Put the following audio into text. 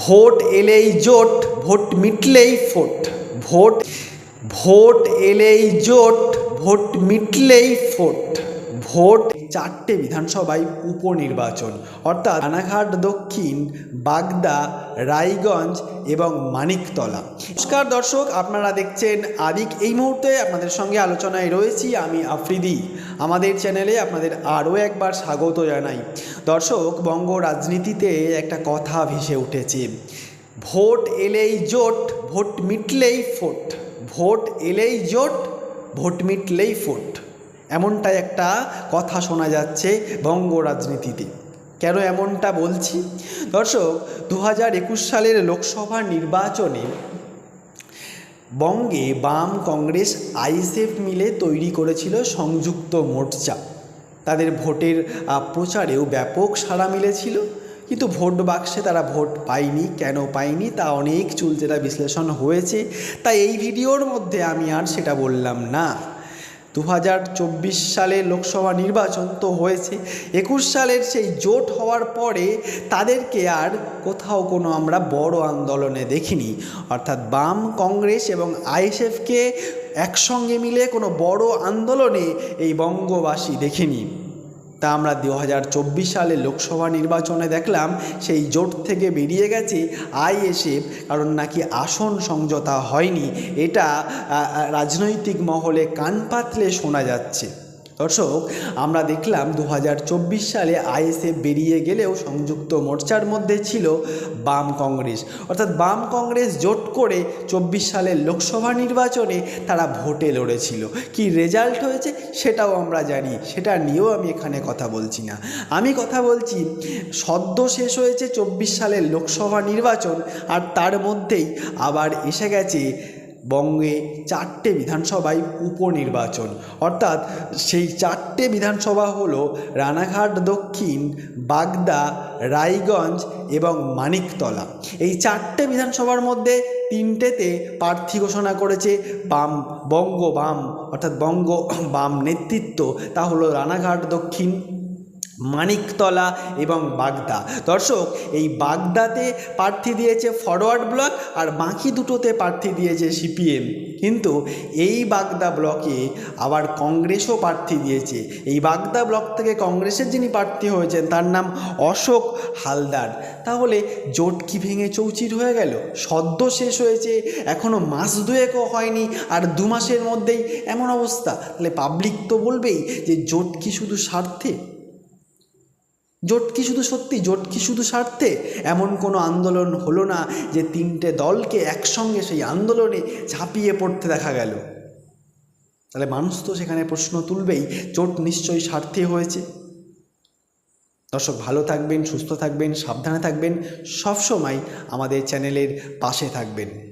Vote এলেই জোট vote মিটলেই ফোট। ভোট ভোট এলেই জোট ভোট মিটলেই ফোট। ভোট চারটে বিধানসভায় উপনির্বাচন, অর্থাৎ রানাঘাট দক্ষিণ, বাগদা, রায়গঞ্জ এবং মানিকতলা। নমস্কার দর্শক, আপনারা দেখছেন আদিক এই মুহূর্তে আপনাদের সঙ্গে আলোচনায় রয়েছি আমি আফ্রিদি। আমাদের চ্যানেলে আপনাদের আরও একবার স্বাগত জানাই। দর্শক, বঙ্গ রাজনীতিতে একটা কথা ভেসে উঠেছে। ভোট এলেই জোট, ভোট মিটলেই ফোট। ভোট এলেই জোট, ভোট মিটলেই ফোট। এমনটাই একটা কথা শোনা যাচ্ছে বঙ্গ রাজনীতিতে। কেন এমনটা বলছি? দর্শক দু হাজার একুশ সালের লোকসভা নির্বাচনে বঙ্গে বাম কংগ্রেস, আইএসএফ মিলে তৈরি করেছিল সংযুক্ত মোর্চা। তাদের ভোটের প্রচারেও ব্যাপক সাড়া মিলেছিল। কিন্তু ভোট বাক্সে তারা ভোট পায়নি, কেন পায়নি তা অনেক চুলচেরা বিশ্লেষণ হয়েছে। তাই এই ভিডিওর মধ্যে আমি আর সেটা বললাম না। দু হাজার চব্বিশ সালে লোকসভা নির্বাচন তো হয়েছে, একুশ সালের সেই জোট হওয়ার পরে তাদেরকে আর কোথাও কোনো আমরা বড় আন্দোলনে দেখিনি। অর্থাৎ বাম, কংগ্রেস এবং আইএসএফকে একসঙ্গে মিলে কোনো বড় আন্দোলনে এই বঙ্গবাসী দেখিনি। তা আমরা দু হাজার চব্বিশ সালে লোকসভা নির্বাচনে দেখলাম, সেই জোট থেকে বেরিয়ে গেছে আইএসএফ, কারণ নাকি আসন সংযতা হয়নি। এটা রাজনৈতিক মহলে কান পাতলে শোনা যাচ্ছে। দর্শক, আমরা দেখলাম দু হাজার চব্বিশ সালে আইএসএফ বেরিয়ে গেলেও সংযুক্ত মোর্চার মধ্যে ছিল বাম কংগ্রেস। অর্থাৎ বাম কংগ্রেস জোট করে চব্বিশ সালের লোকসভা নির্বাচনে তারা ভোটে লড়েছিল। কি রেজাল্ট হয়েছে সেটাও আমরা জানি, সেটা নিয়েও আমি এখানে কথা বলছি না। আমি কথা বলছি, সদ্য শেষ হয়েছে চব্বিশ সালের লোকসভা নির্বাচন আর তার মধ্যেই আবার এসে গেছে বঙ্গে চারটে বিধানসভায় উপনির্বাচন। অর্থাৎ সেই চারটে বিধানসভা হলো রানাঘাট, দক্ষিণ, বাগদা, রায়গঞ্জ এবং মানিকতলা। এই চারটে বিধানসভার মধ্যে তিনটেতে প্রার্থী ঘোষণা করেছে বাম, বঙ্গ বাম, অর্থাৎ বঙ্গ বাম নেতৃত্ব। তা হলো রানাঘাট, দক্ষিণ মানিকতলা এবং বাগদা। দর্শক, এই বাগদাতে প্রার্থী দিয়েছে ফরওয়ার্ড ব্লক আর বাকি দুটোতে প্রার্থী দিয়েছে সিপিএম কিন্তু এই বাগদা ব্লকে আবার কংগ্রেসও প্রার্থী দিয়েছে। এই বাগদা ব্লক থেকে কংগ্রেসের যিনি প্রার্থী হয়েছেন, তার নাম অশোক হালদার। তাহলে জোট কি ভেঙে চৌচির হয়ে গেল? সদ্য শেষ হয়েছে এখনও মাস দুয়েকও হয়নি, আর দু মাসের মধ্যেই এমন অবস্থা। তাহলে পাবলিক তো বলবেই যে জোট কি শুধু স্বার্থে? জোট কি শুধু সত্যি, জোট কি শুধু স্বার্থে? এমন কোনো আন্দোলন হলো না যে তিনটে দলকে একসঙ্গে সেই আন্দোলনে ঝাঁপিয়ে পড়তে দেখা গেল। তাহলে মানুষ তো সেখানে প্রশ্ন তুলবেই, জোট নিশ্চয়ই স্বার্থে হয়েছে। দর্শক, ভালো থাকবেন, সুস্থ থাকবেন, সাবধানে থাকবেন, সবসময় আমাদের চ্যানেলের পাশে থাকবেন।